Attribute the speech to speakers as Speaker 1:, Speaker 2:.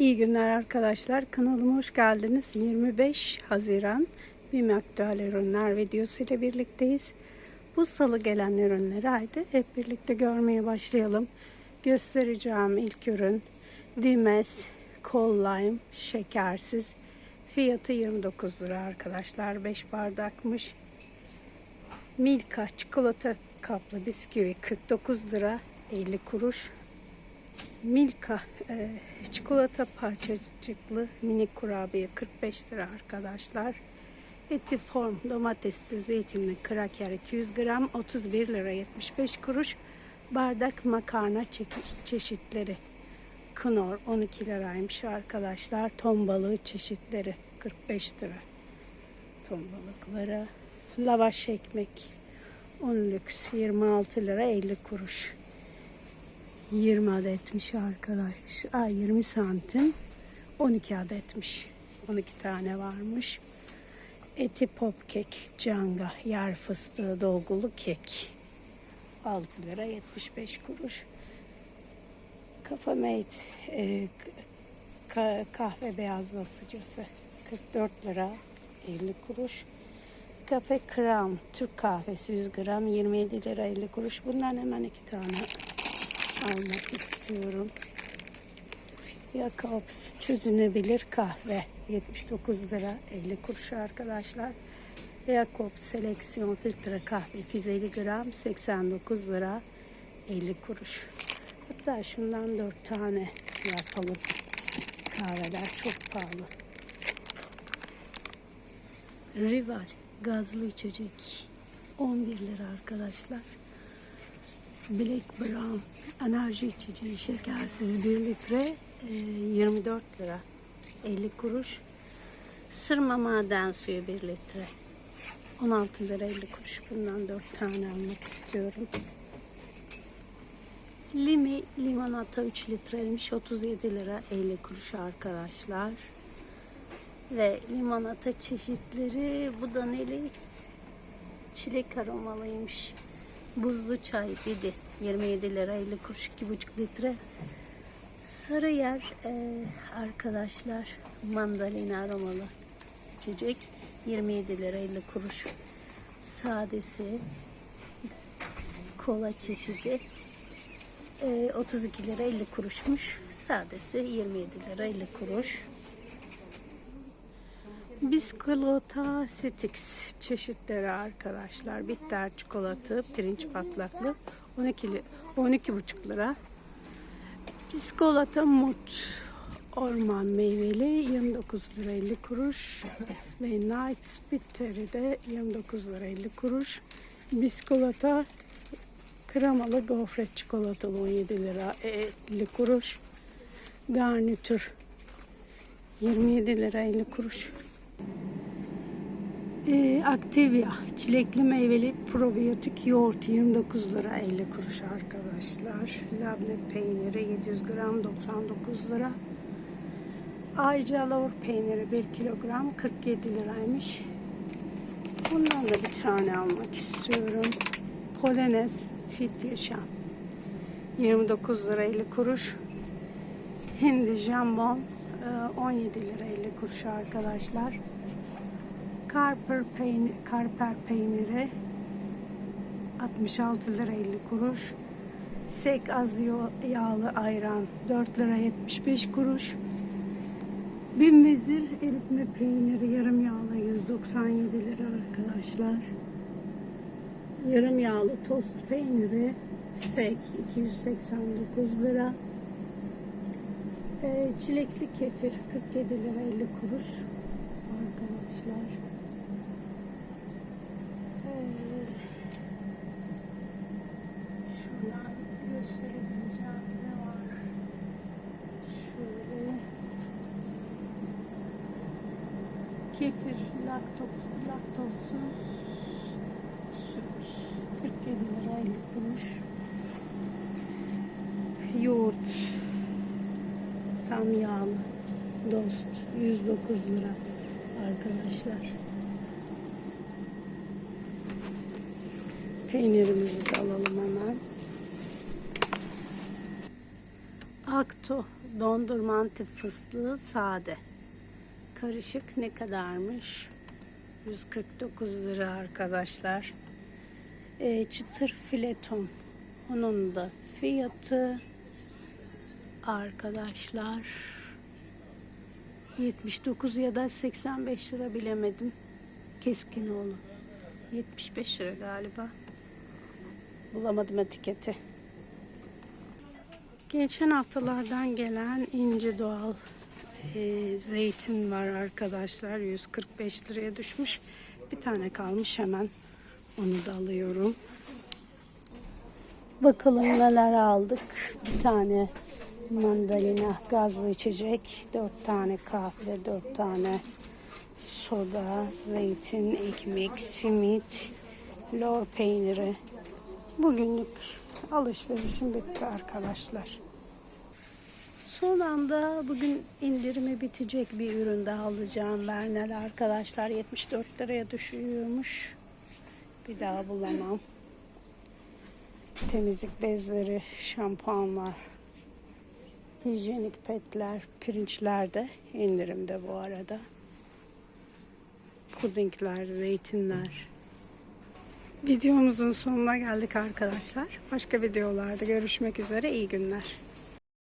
Speaker 1: İyi günler arkadaşlar. Kanalıma hoş geldiniz. 25 Haziran BİM Aktüel Ürünler videosu ile birlikteyiz. Bu salı gelen ürünleri haydi hep birlikte görmeye başlayalım. Göstereceğim ilk ürün Dimes Cold Lime şekersiz. Fiyatı 29 lira arkadaşlar. 5 bardakmış. Milka çikolata kaplı bisküvi 49 lira 50 kuruş. Milka e, çikolata parçacıklı mini kurabiye 45 lira arkadaşlar. Eti form domatesli zeytinli kraker 200 gram 31 lira 75 kuruş. Bardak makarna çe- çeşitleri. Knorr 12 liraymış arkadaşlar. Ton balığı çeşitleri 45 lira. Ton balıkları. Lavaş ekmek 10 lüks 26 lira 50 kuruş. 20 adetmiş arkadaş. Ay 20 santim. 12 adetmiş. 12 tane varmış. Eti pop kek, canga, yer fıstığı dolgulu kek. 6 lira 75 kuruş. Kafa Mate e, ka- kahve beyazlatıcısı 44 lira 50 kuruş. Kafe Crown Türk kahvesi 100 gram 27 lira 50 kuruş. Bundan hemen iki tane almak istiyorum. Jacobs çözünebilir kahve 79 lira 50 kuruş arkadaşlar. Jacobs seleksiyon filtre kahve 250 gram 89 lira 50 kuruş. Hatta şundan 4 tane yapalım. Kahveler çok pahalı. Rival gazlı içecek 11 lira arkadaşlar. Black Brown enerji içeceği şekersiz 1 litre e, 24 lira 50 kuruş. Sırma maden suyu 1 litre 16 lira 50 kuruş. Bundan 4 tane almak istiyorum. Limi limonata 3 litreymiş 37 lira 50 kuruş arkadaşlar. Ve limonata çeşitleri bu da neli? Çilek aromalıymış. Buzlu çay dedi 27 lira 50 kuruş 2,5 litre. Sarıyer e, arkadaşlar mandalina aromalı içecek 27 lira 50 kuruş. Sadesi kola çeşidi e, 32 lira 50 kuruşmuş. Sadesi 27 lira 50 kuruş. Biskolata Stix çeşitleri arkadaşlar. Bitter çikolatı, pirinç patlaklı 12 li- 12,5 lira. Biskolata mut orman meyveli 29 lira 50 kuruş ve Night Bitter'i de 29 lira 50 kuruş. Biskolata kremalı gofret çikolatalı 17 lira 50 kuruş. Garnitür 27 lira 50 kuruş. Ee, Activia çilekli meyveli probiyotik yoğurt 29 lira 50 kuruş arkadaşlar. Labne peyniri 700 gram 99 lira. Ayca lor peyniri 1 kilogram 47 liraymış. Bundan da bir tane almak istiyorum. Polonez Fit Yaşam 29 lira 50 kuruş. Hindi jambon e, 17 lira 50 kuruş arkadaşlar. Karper peynir, karper peyniri 66 lira 50 kuruş. Sek az yağlı ayran 4 lira 75 kuruş. Bin vezir eritme peyniri yarım yağlı 197 lira arkadaşlar. Yarım yağlı tost peyniri sek 289 lira. Ee, çilekli kefir 47 lira 50 kuruş arkadaşlar. Ee, şuradan gösterebileceğim ne var? Şöyle kefir laktoz, laktozsuz süt 47 lira 50 kuruş. Yoğurt tam yağlı dost 109 lira arkadaşlar. Peynirimizi de alalım hemen. Akto dondurma antep fıstığı sade. Karışık ne kadarmış? 149 lira arkadaşlar. Ee, çıtır fileton. Onun da fiyatı arkadaşlar 79 ya da 85 lira bilemedim. Keskinoğlu. 75 lira galiba. Bulamadım etiketi. Geçen haftalardan gelen ince doğal e, zeytin var arkadaşlar. 145 liraya düşmüş. Bir tane kalmış hemen. Onu da alıyorum. Bakalım neler aldık. Bir tane mandalina gazlı içecek. Dört tane kahve, dört tane soda, zeytin, ekmek, simit, lor peyniri. Bugünlük alışverişim bitti arkadaşlar. Son anda bugün indirimi bitecek bir ürün daha alacağım. Bernal arkadaşlar 74 liraya düşüyormuş. Bir daha bulamam. Temizlik bezleri, şampuanlar, hijyenik petler, pirinçler de indirimde bu arada. Pudingler, zeytinler. Videomuzun sonuna geldik arkadaşlar. Başka videolarda görüşmek üzere. İyi günler.